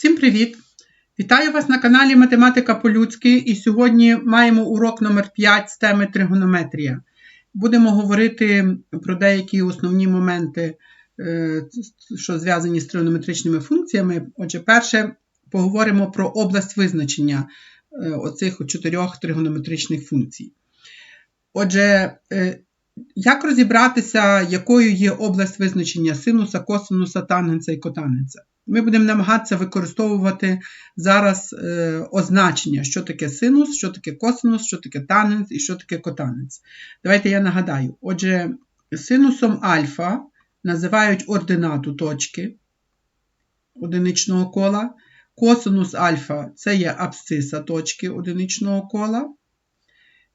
Всім привіт! Вітаю вас на каналі Математика по-людськи і сьогодні маємо урок номер 5 з теми тригонометрія. Будемо говорити про деякі основні моменти, е, що зв'язані з тригонометричними функціями. Отже, перше, поговоримо про область визначення е, оцих чотирьох тригонометричних функцій. Отже, е, як розібратися, якою є область визначення синуса, косинуса, тангенса і котангенса? Ми будемо намагатися використовувати зараз е, означення, що таке синус, що таке косинус, що таке тангенс і що таке котангенс. Давайте я нагадаю. Отже, синусом альфа називають ординату точки одиничного кола. Косинус альфа це є абсциса точки одиничного кола.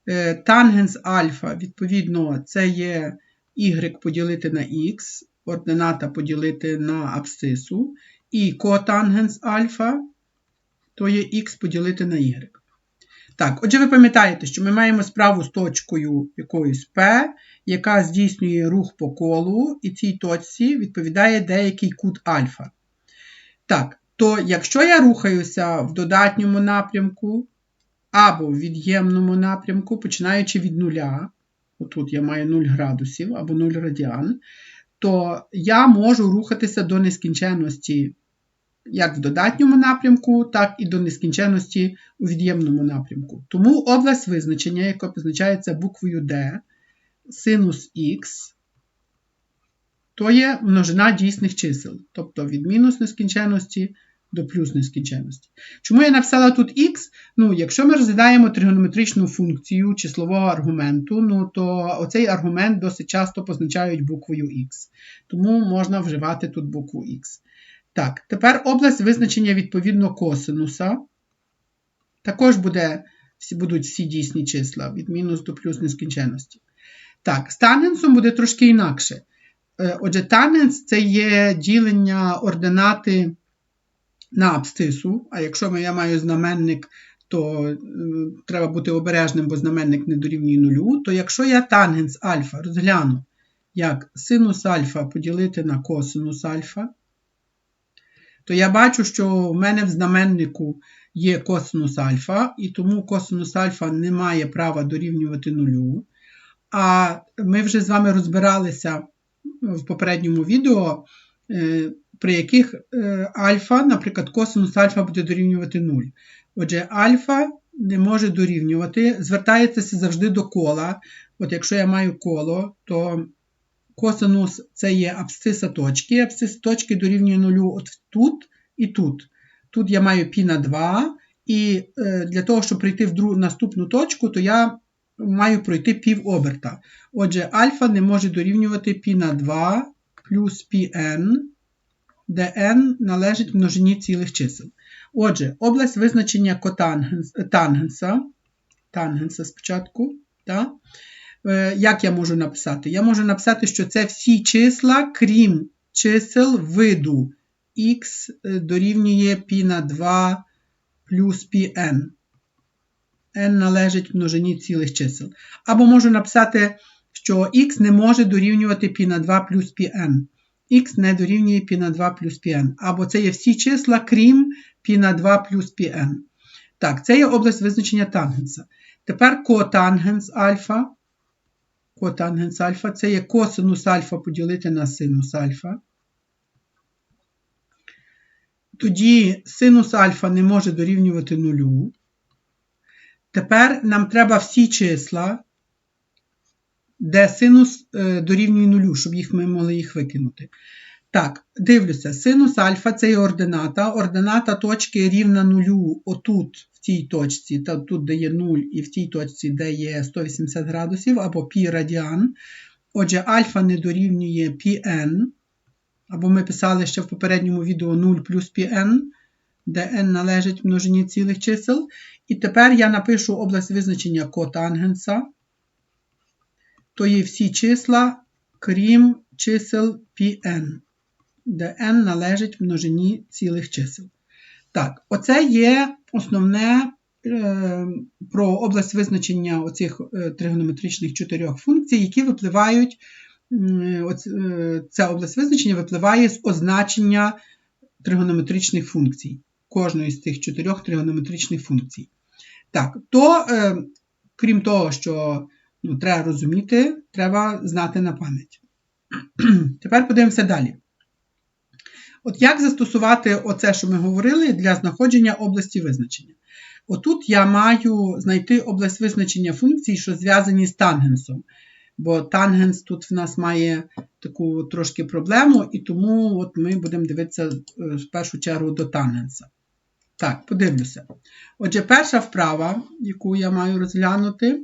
Е, тангенс альфа, відповідно, це є y поділити на x, ордината поділити на абсцису. І котангенс альфа, то є х поділити на y. Так, отже, ви пам'ятаєте, що ми маємо справу з точкою якоюсь P, яка здійснює рух по колу, і цій точці відповідає деякий кут альфа. Так, то якщо я рухаюся в додатньому напрямку або в від'ємному напрямку, починаючи від нуля, отут я маю 0 градусів або 0 радіан, то я можу рухатися до нескінченності як в додатньому напрямку, так і до нескінченності у від'ємному напрямку. Тому область визначення, яка позначається буквою D, синус Х, то є множина дійсних чисел, тобто від мінус нескінченності до плюс нескінченності. Чому я написала тут х? Ну, Якщо ми розглядаємо тригонометричну функцію числового аргументу, ну, то оцей аргумент досить часто позначають буквою х. Тому можна вживати тут букву х. Так, тепер область визначення відповідно косинуса. Також буде, будуть всі дійсні числа від мінус до плюс нескінченності. Так, з тангенсом буде трошки інакше. Е, отже, тангенс це є ділення ординати на абсцису, а якщо я маю знаменник, то е, треба бути обережним, бо знаменник не дорівнює нулю, то якщо я тангенс альфа розгляну як синус альфа поділити на косинус альфа, то я бачу, що в мене в знаменнику є косинус альфа, і тому косинус альфа не має права дорівнювати нулю. А ми вже з вами розбиралися в попередньому відео, е, при яких е, альфа, наприклад, косинус альфа буде дорівнювати 0. Отже, альфа не може дорівнювати, звертається завжди до кола. От Якщо я маю коло, то косинус це є абсциса точки. Абсцис точки дорівнює 0 от тут і тут. Тут я маю π на 2, і е, для того, щоб прийти в другу, наступну точку, то я маю пройти пів оберта. Отже, альфа не може дорівнювати π на 2 плюс πn де n належить множині цілих чисел. Отже, область визначення котангенса, тангенса спочатку. Так? Е, як я можу написати? Я можу написати, що це всі числа, крім чисел виду x е, дорівнює π на 2 плюс πn. n належить множині цілих чисел. Або можу написати, що x не може дорівнювати π на 2 плюс πn х не дорівнює π на 2 плюс πn. Або це є всі числа, крім π на 2 плюс πn. Так, це є область визначення тангенса. Тепер котангенс альфа. Котангенс альфа це є косинус альфа поділити на синус альфа. Тоді синус альфа не може дорівнювати нулю. Тепер нам треба всі числа, де синус е, дорівнює нулю, щоб їх ми могли їх викинути. Так, дивлюся, синус альфа це є ордината. Ордината точки рівна нулю отут, в цій точці, та тут де є 0, і в цій точці, де є 180 градусів, або пі радіан. Отже, альфа не дорівнює πn, Або ми писали ще в попередньому відео 0 плюс πn, де n належить множині цілих чисел. І тепер я напишу область визначення котангенса то є всі числа, крім чисел Pn, де n належить множині цілих чисел. Так, оце є основне е, про область визначення оцих е, тригонометричних чотирьох функцій, які випливають, е, ця область визначення випливає з означення тригонометричних функцій. кожної з цих чотирьох тригонометричних функцій. Так, то, е, крім того, що ну, треба розуміти, треба знати на пам'ять. Тепер подивимося далі. От як застосувати оце, що ми говорили, для знаходження області визначення? Отут я маю знайти область визначення функцій, що зв'язані з тангенсом. Бо тангенс тут в нас має таку трошки проблему, і тому от ми будемо дивитися е, в першу чергу до тангенса. Так, подивлюся. Отже, перша вправа, яку я маю розглянути,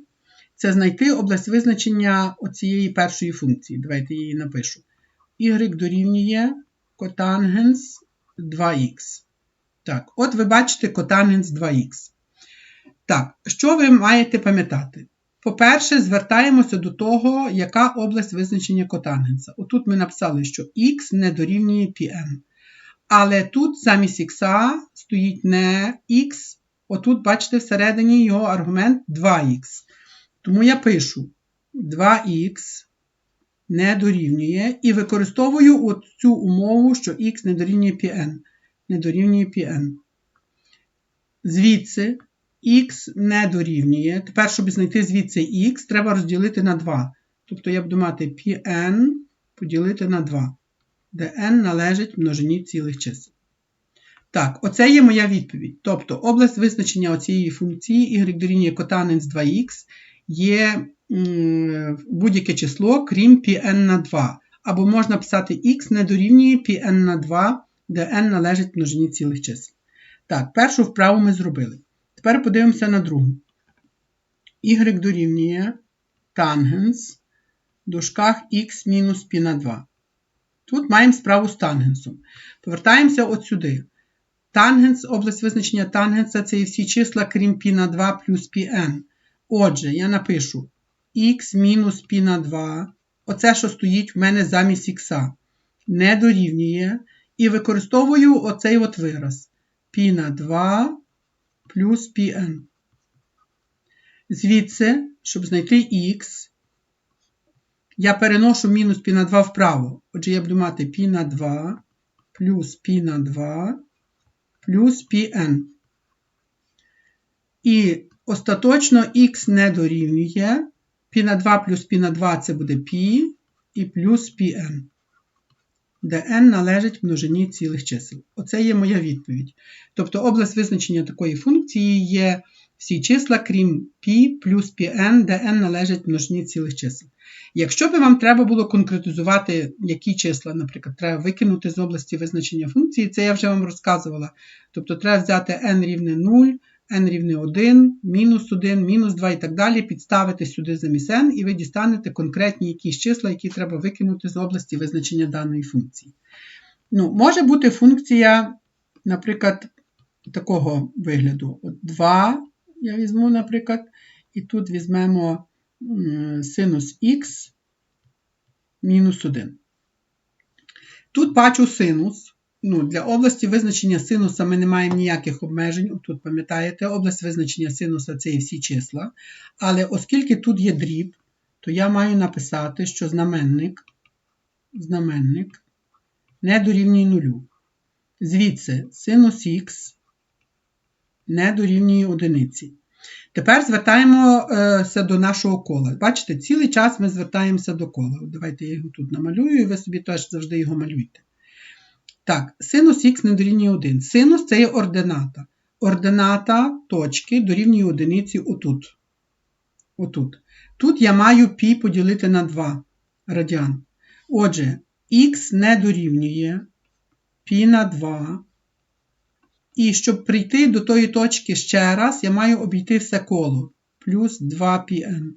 це знайти область визначення оцієї першої функції. Давайте її напишу. Y дорівнює котангенс 2х. Так, от ви бачите котангенс 2х. Так, що ви маєте пам'ятати? По-перше, звертаємося до того, яка область визначення котангенса. Отут ми написали, що х не дорівнює πn. Але тут замість х стоїть не х, отут, бачите, всередині його аргумент 2х. Тому я пишу 2х не дорівнює і використовую цю умову, що х не дорівнює πn. Не дорівнює πn. Звідси х не дорівнює. Тепер, щоб знайти звідси х, треба розділити на 2. Тобто я буду мати πn поділити на 2, де n належить множині цілих чисел. Так, оце є моя відповідь. Тобто область визначення цієї функції y дорівнює котанець 2х є будь-яке число, крім πn на 2. Або можна писати х не дорівнює πn на 2, де n належить множині цілих чисел. Так, першу вправу ми зробили. Тепер подивимося на другу. y дорівнює тангенс в дужках х мінус π на 2. Тут маємо справу з тангенсом. Повертаємося от сюди. Тангенс, область визначення тангенса це і всі числа, крім π на 2 плюс πn. Отже, я напишу х мінус π на 2. Оце, що стоїть в мене замість х, не дорівнює. І використовую оцей от вираз. π на 2 плюс πn. Звідси, щоб знайти х, я переношу мінус π на 2 вправо. Отже, я буду мати π на 2 плюс π на 2 плюс πn. І остаточно х не дорівнює. π на 2 плюс π на 2 це буде π і плюс πn де n належить множині цілих чисел. Оце є моя відповідь. Тобто область визначення такої функції є всі числа, крім π плюс πn, де n належить множині цілих чисел. Якщо би вам треба було конкретизувати, які числа, наприклад, треба викинути з області визначення функції, це я вже вам розказувала. Тобто треба взяти n рівне 0 n рівне 1, мінус 1, мінус 2 і так далі, підставити сюди замість n, і ви дістанете конкретні якісь числа, які треба викинути з області визначення даної функції. Ну, Може бути функція, наприклад, такого вигляду. От 2 я візьму, наприклад, і тут візьмемо синус х мінус 1. Тут бачу синус ну, Для області визначення синуса ми не маємо ніяких обмежень. Тут, пам'ятаєте, область визначення синуса це і всі числа. Але оскільки тут є дріб, то я маю написати, що знаменник знаменник не дорівнює нулю. Звідси синус х не дорівнює одиниці. Тепер звертаємося до нашого кола. Бачите, цілий час ми звертаємося до кола. Давайте я його тут намалюю, і ви собі теж завжди його малюйте. Так, синус х не дорівнює 1. Синус це є ордината. Ордината точки дорівнює одиниці отут. Отут. Тут я маю π поділити на 2 радіан. Отже, х не дорівнює π на 2. І щоб прийти до тої точки ще раз, я маю обійти все коло. Плюс 2πn.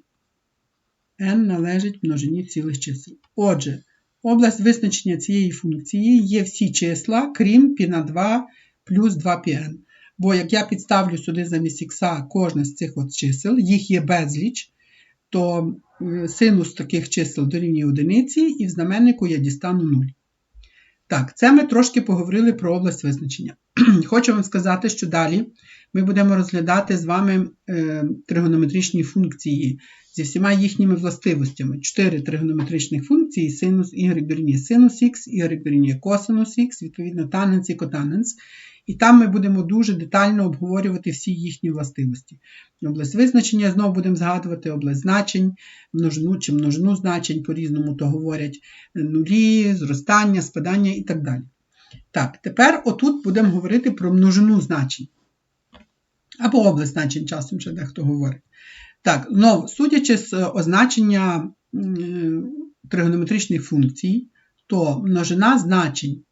n належить множині цілих чисел. Отже, Область визначення цієї функції є всі числа, крім π на 2 плюс 2πn. Бо як я підставлю сюди замість х кожне з цих от чисел, їх є безліч, то синус таких чисел дорівнює одиниці, і в знаменнику я дістану 0. Так, це ми трошки поговорили про область визначення. Хочу вам сказати, що далі ми будемо розглядати з вами е, тригонометричні функції зі всіма їхніми властивостями. Чотири тригонометричних функції синус y дорівнює синус х, y дорівнює косинус х, відповідно тангенс і котангенс. І там ми будемо дуже детально обговорювати всі їхні властивості. Область визначення знову будемо згадувати область значень, множину чи множину значень, по-різному то говорять нулі, зростання, спадання і так далі. Так, тепер отут будемо говорити про множину значень. Або область значень часом ще дехто говорить. Так, знову, судячи з означення тригонометричних функцій, то множина значень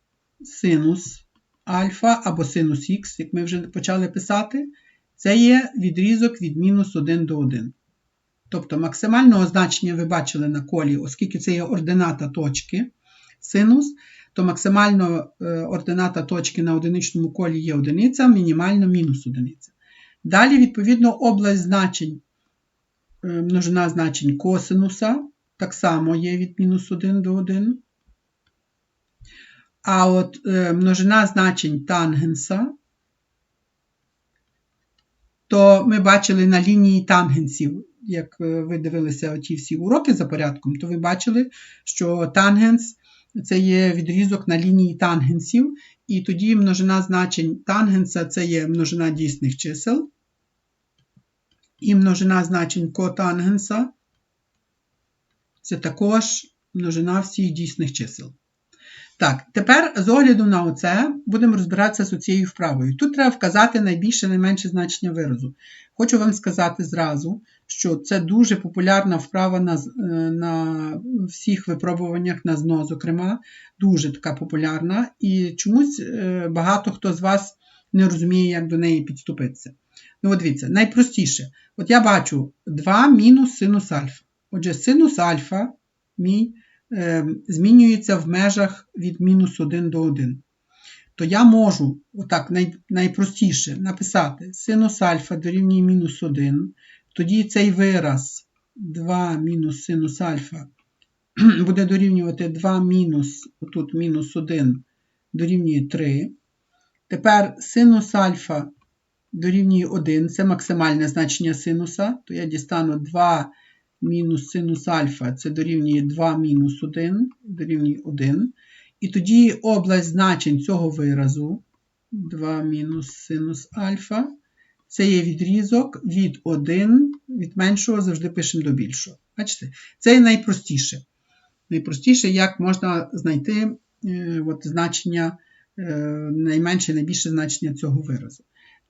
синус альфа або синус х, як ми вже почали писати, це є відрізок від мінус 1 до 1. Тобто максимального значення ви бачили на колі, оскільки це є ордината точки синус, то максимально е, ордината точки на одиничному колі є одиниця, мінімально мінус одиниця. Далі, відповідно, область значень, е, множина значень косинуса так само є від мінус 1 до 1. А от е, множина значень тангенса, то ми бачили на лінії тангенсів, як е, ви дивилися оті всі уроки за порядком, то ви бачили, що тангенс це є відрізок на лінії тангенсів, і тоді множина значень тангенса це є множина дійсних чисел, і множина значень котангенса це також множина всіх дійсних чисел. Так, тепер з огляду на оце будемо розбиратися з цією вправою. Тут треба вказати найбільше найменше значення виразу. Хочу вам сказати зразу, що це дуже популярна вправа на е, на всіх випробуваннях на ЗНО, зокрема, дуже така популярна, і чомусь е, багато хто з вас не розуміє, як до неї підступитися. Ну, от дивіться, найпростіше. От я бачу 2 мінус синус альфа. Отже, синус альфа мій е, змінюється в межах від мінус 1 до 1. То я можу, отак, най, найпростіше, написати синус альфа дорівнює мінус 1. Тоді цей вираз 2 мінус синус альфа буде дорівнювати 2 мінус, тут мінус 1 дорівнює 3. Тепер синус альфа дорівнює 1, це максимальне значення синуса, то я дістану 2 мінус синус альфа це дорівнює 2 мінус 1, дорівнює 1. І тоді область значень цього виразу 2 мінус синус альфа. Це є відрізок від 1, від меншого завжди пишемо до більшого. Бачите? Це найпростіше. Найпростіше, як можна знайти е, от, значення, е, найменше найбільше значення цього виразу.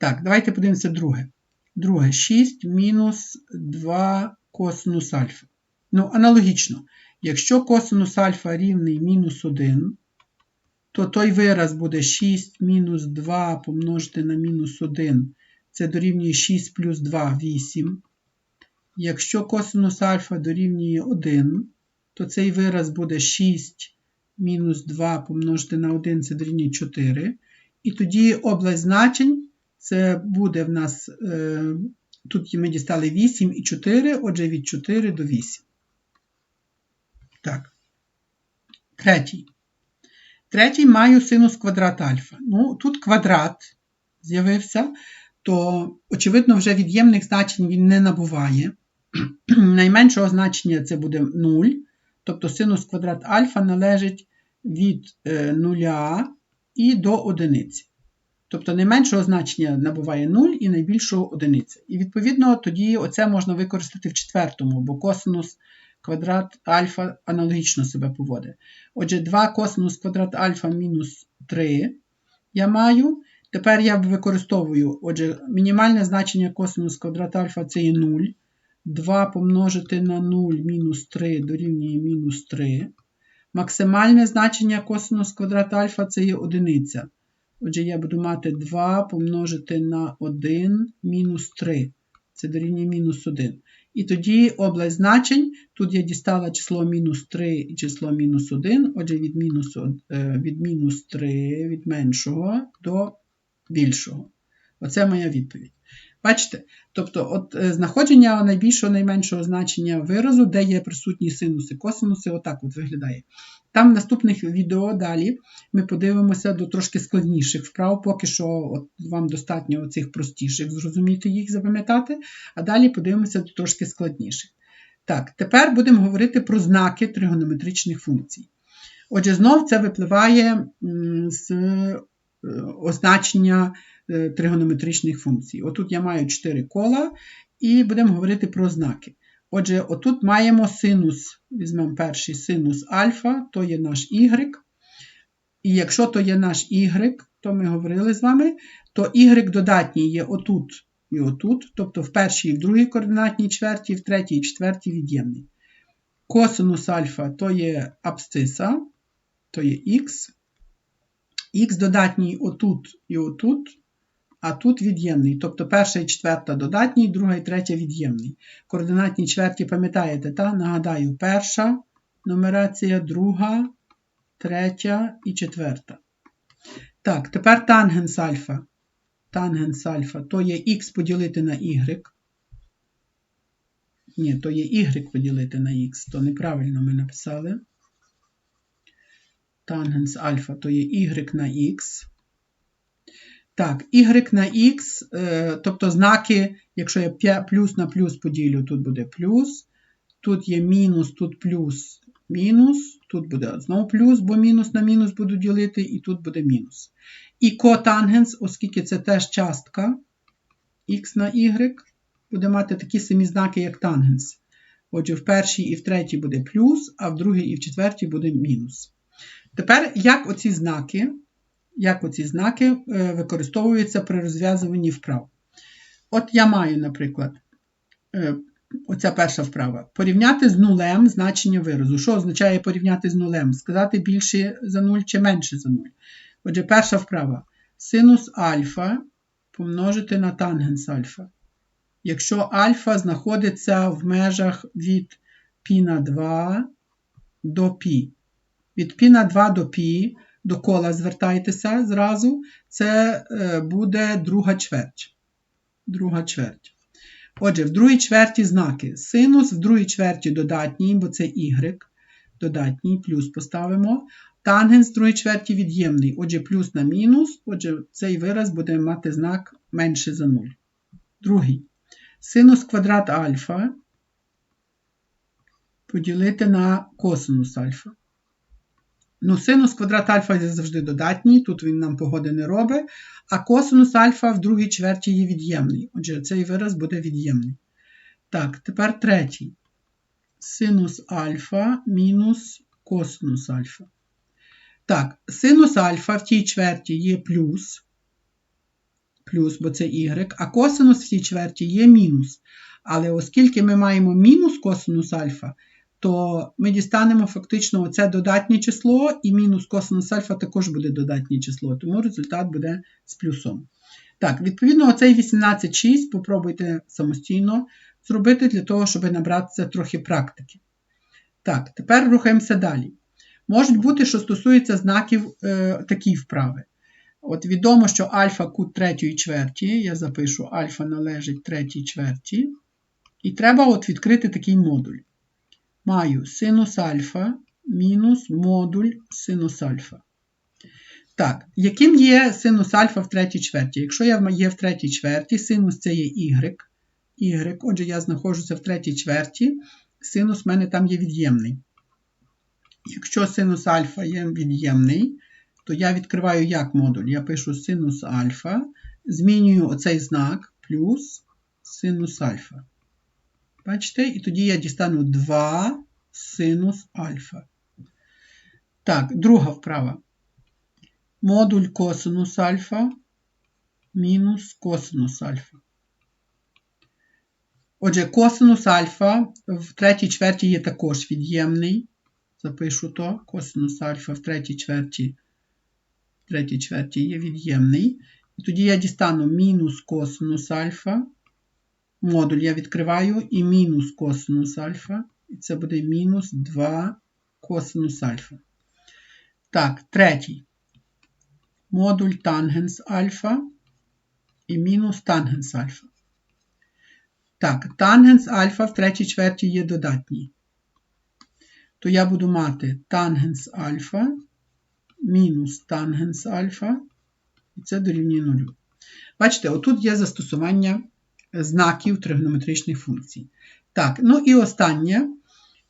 Так, давайте подивимося друге. Друге 6 мінус 2 косинус альфа. Ну, аналогічно, якщо косинус альфа рівний мінус 1, то той вираз буде 6 мінус 2 помножити на мінус 1, це дорівнює 6 плюс 2 8. Якщо косинус альфа дорівнює 1, то цей вираз буде 6 мінус 2 помножити на 1, це дорівнює 4. І тоді область значень це буде в нас е, Тут ми дістали 8 і 4, отже, від 4 до 8. Так. Третій. Третій маю синус квадрат альфа. Ну, тут квадрат з'явився, то, очевидно, вже від'ємних значень він не набуває. Найменшого значення це буде 0. Тобто синус квадрат альфа належить від 0 е, і до одиниці. Тобто найменшого значення набуває 0 і найбільшого одиниця. І відповідно тоді оце можна використати в четвертому, бо косинус квадрат альфа аналогічно себе поводить. Отже, 2 косинус квадрат альфа мінус 3 я маю. Тепер я використовую, отже, мінімальне значення косинус квадрат альфа це є 0. 2 помножити на 0 мінус 3 дорівнює мінус 3. Максимальне значення косинус квадрат альфа це є одиниця. Отже, я буду мати 2 помножити на 1 мінус 3. Це дорівнює мінус 1. І тоді область значень. Тут я дістала число мінус 3 і число мінус 1. Отже, від мінус, е, від мінус 3 від меншого до більшого. Оце моя відповідь. Бачите? Тобто, от е, знаходження найбільшого найменшого значення виразу, де є присутні синуси, косинуси, отак от виглядає. Там в наступних відео далі ми подивимося до трошки складніших вправ, поки що от вам достатньо цих простіших, зрозуміти їх, запам'ятати, а далі подивимося до трошки складніших. Так, тепер будемо говорити про знаки тригонометричних функцій. Отже, знов це випливає з означення е, тригонометричних функцій. Отут я маю 4 кола, і будемо говорити про знаки. Отже, отут маємо синус, візьмемо перший синус альфа, то є наш y. І якщо то є наш y, то ми говорили з вами, то y додатній є отут і отут, тобто в першій і в другій координатній чверті, в третій і четвертій від'ємний. Косинус альфа то є абсциса, то є х. Х додатній отут і отут, а тут від'ємний. Тобто перша і четверта додатній, друга і третя від'ємний. Координатні чверті, пам'ятаєте, та? нагадаю, перша нумерація, друга, третя і четверта. Так, тепер тангенс альфа. Тангенс альфа то є х поділити на y. Ні, то є y поділити на х, то неправильно ми написали. Тангенс альфа то є y на х. Так, y на х, е, тобто знаки, якщо я плюс на плюс поділю, тут буде плюс. Тут є мінус, тут плюс, мінус. Тут буде знову плюс, бо мінус на мінус буду ділити, і тут буде мінус. І котангенс, оскільки це теж частка х на y, буде мати такі самі знаки, як тангенс. Отже, в першій і в третій буде плюс, а в другій і в четвертій буде мінус. Тепер, як оці знаки як оці знаки е, використовуються при розв'язуванні вправ? От я маю, наприклад, е, оця перша вправа. Порівняти з нулем значення виразу. Що означає порівняти з нулем? Сказати більше за 0 чи менше за 0. Отже, перша вправа. Синус альфа помножити на тангенс альфа. Якщо альфа знаходиться в межах від π на 2 до π. Від π на 2 до π до кола звертайтеся зразу, це е, буде друга чверть. Друга чверть. Отже, в другій чверті знаки. Синус в другій чверті додатній, бо це y. Додатній, плюс поставимо. Тангенс в другій чверті від'ємний. Отже, плюс на мінус. Отже, цей вираз буде мати знак менше за 0. Другий. Синус квадрат альфа поділити на косинус альфа. Ну, Синус квадрат альфа завжди додатній, тут він нам погоди не робить, а косинус альфа в другій чверті є від'ємний. Отже, цей вираз буде від'ємний. Так, тепер третій. Синус альфа мінус косинус альфа. Так, синус альфа в тій чверті є плюс, плюс, бо це y, а косинус в тій чверті є мінус. Але оскільки ми маємо мінус косинус альфа, то ми дістанемо фактично оце додатнє число, і мінус косинус альфа також буде додатнє число, тому результат буде з плюсом. Так, відповідно, оцей 18,6 попробуйте самостійно зробити для того, щоб набратися трохи практики. Так, тепер рухаємося далі. Можуть бути, що стосується знаків е, такі вправи. От відомо, що альфа кут третьої чверті, я запишу альфа належить третій чверті. І треба от відкрити такий модуль маю синус альфа мінус модуль синус альфа. Так, яким є синус альфа в третій чверті? Якщо я є в третій чверті, синус це є y. y. Отже, я знаходжуся в третій чверті, синус в мене там є від'ємний. Якщо синус альфа є від'ємний, то я відкриваю як модуль. Я пишу синус альфа, змінюю оцей знак плюс синус альфа. Бачите? І тоді я дістану 2 синус альфа. Так, друга вправа. Модуль косинус альфа мінус косинус альфа. Отже, косинус альфа в третій чверті є також від'ємний. Запишу то. Косинус альфа в третій чверті в третій чверті є від'ємний. І тоді я дістану мінус косинус альфа модуль я відкриваю і мінус косинус альфа. І це буде мінус 2 косинус альфа. Так, третій. Модуль тангенс альфа і мінус тангенс альфа. Так, тангенс альфа в третій чверті є додатній. То я буду мати тангенс альфа мінус тангенс альфа, і це дорівнює нулю. Бачите, отут є застосування знаків тригонометричних функцій. Так, ну і останнє.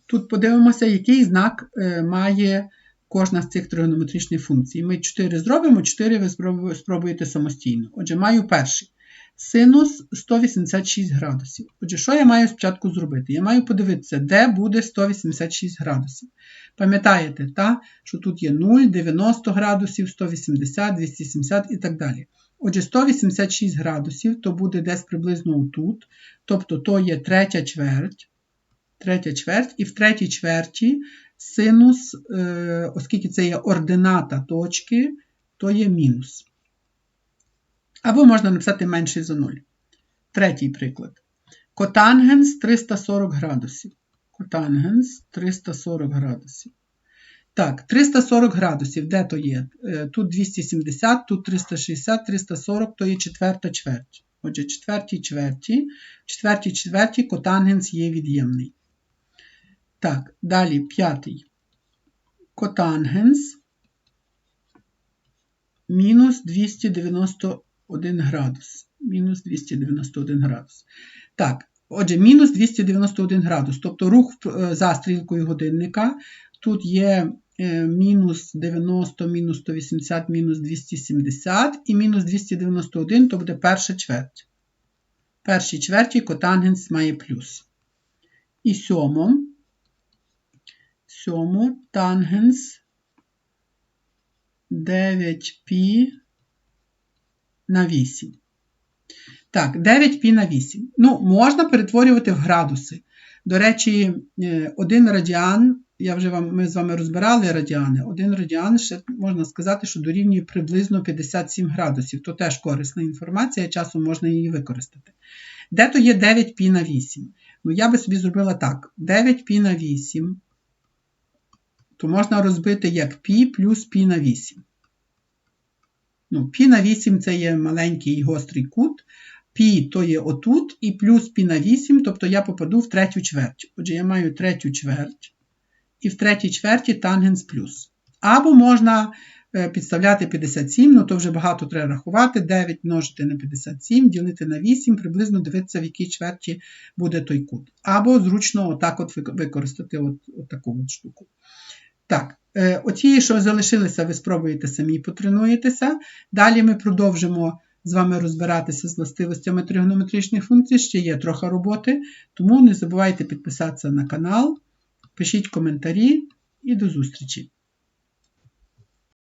Тут подивимося, який знак е, має кожна з цих тригонометричних функцій. Ми 4 зробимо, 4 ви спробуєте самостійно. Отже, маю перший. Синус 186 градусів. Отже, що я маю спочатку зробити? Я маю подивитися, де буде 186 градусів. Пам'ятаєте, та, що тут є 0, 90 градусів, 180, 270 і так далі. Отже, 186 градусів то буде десь приблизно тут. Тобто то є третя чверть. Третя чверть, і в третій чверті синус, е, оскільки це є ордината точки, то є мінус. Або можна написати менший за 0. Третій приклад. Котангенс 340 градусів. Котангенс 340 градусів. Так, 340 градусів, де то є? Е, Тут 270, тут 360, 340, то є четверта чверть. Отже, четвертій чверті, четвертій чверті котангенс є від'ємний. Так, далі п'ятий. Котангенс мінус 291 градус. Мінус 291 градус. Так, отже, мінус 291 градус. Тобто рух е, за стрілкою годинника. Тут є мінус 90, мінус 180, мінус 270 і мінус 291, то буде перша чверть. Першій чверті котангенс має плюс. І сьому, сьому тангенс 9π на 8. Так, 9π на 8. Ну, можна перетворювати в градуси. До речі, е, один радіан, я вже вам, ми з вами розбирали радіани. Один радіан ще можна сказати, що дорівнює приблизно 57 градусів, то теж корисна інформація, часом можна її використати. Де то є 9 пі на 8? Ну, я би собі зробила так: 9 пі на 8, то можна розбити як пі плюс пі на 8. Ну, Пі на 8 це є маленький гострий кут. Пі то є отут, і плюс пі на 8, тобто я попаду в третю чверть. Отже, я маю третю чверть і в третій чверті тангенс плюс. Або можна е, підставляти 57, ну то вже багато треба рахувати. 9 множити на 57, ділити на 8, приблизно дивитися, в якій чверті буде той кут. Або зручно отак от використати от, от таку от штуку. Так, е, оці, що залишилися, ви спробуєте самі потренуєтеся. Далі ми продовжимо з вами розбиратися з властивостями тригонометричних функцій. Ще є трохи роботи, тому не забувайте підписатися на канал, пишіть коментарі і до зустрічі!